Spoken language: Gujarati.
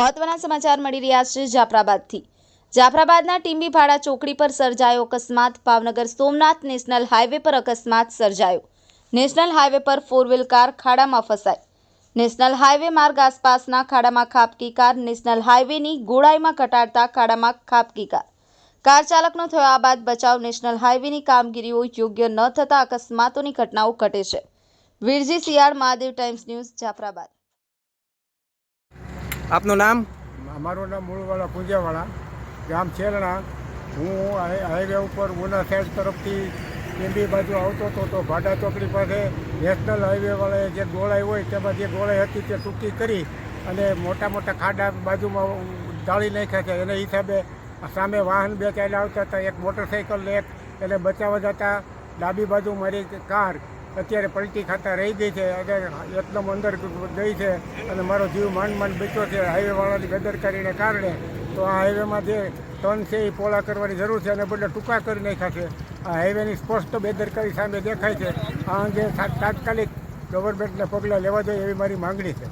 મહત્વના સમાચાર મળી રહ્યા છે જાફરાબાદથી. જાફરાબાદના ટીંબીભાડા ચોકડી પર સર્જાયો અકસ્માત. ભાવનગર સોમનાથ નેશનલ હાઈવે પર અકસ્માત સર્જાયો. નેશનલ હાઈવે પર ફોર વ્હીલ કાર ખાડામાં ફસાઈ. નેશનલ હાઈવે માર્ગ આસપાસના ખાડામાં ખાબકી કાર. નેશનલ હાઈવેની ગોળાઈમાં ઘટાડતા ખાડામાં ખાબકી કાર. કાર ચાલકનો થયો આ બાદ બચાવ. નેશનલ હાઈવેની કામગીરીઓ યોગ્ય ન થતા અકસ્માતોની ઘટનાઓ ઘટે છે. Virji Siyal Mahadev Times News Jafrabad. આપનું નામ? અમારું નામ મૂળવાળા પૂંજાવાળા, ગામ છેલણા હું હાઈ- હાઈવે ઉપર ઉના સાઈડ તરફથી કેન્ડી બાજુ આવતો હતો તો ભાડા ચોકડી પાસે નેશનલ હાઈવેવાળાએ જે ગોળાઈ હોય તેમાં જે ગોળાઈ હતી તે ટૂંકી કરી અને મોટા મોટા ખાડા બાજુમાં ઢાળી નાખ્યા છે. એના હિસાબે સામે વાહન બે ચાલ્યા આવતા હતા, એક મોટરસાઇકલ એક એને બચાવવા જતા ડાબી બાજુ મારી કાર અત્યારે પલટી ખાતા રહી ગઈ છે. અને એકદમ અંદર ગઈ છે અને મારો જીવ માંડ માંડ બચ્યો છે હાઈવેવાળાની બેદરકારીને કારણે, તો આ હાઈવેમાં જે ટર્ન છે એ પોળા કરવાની જરૂર છે અને બદલે ટૂંકા કરી નાખ્યા છે. આ હાઈવેની સ્પષ્ટ બેદરકારી સામે દેખાય છે. આ અંગે તાત્કાલિક ગવર્મેન્ટને પગલાં લેવા જોઈએ એવી મારી માંગણી છે.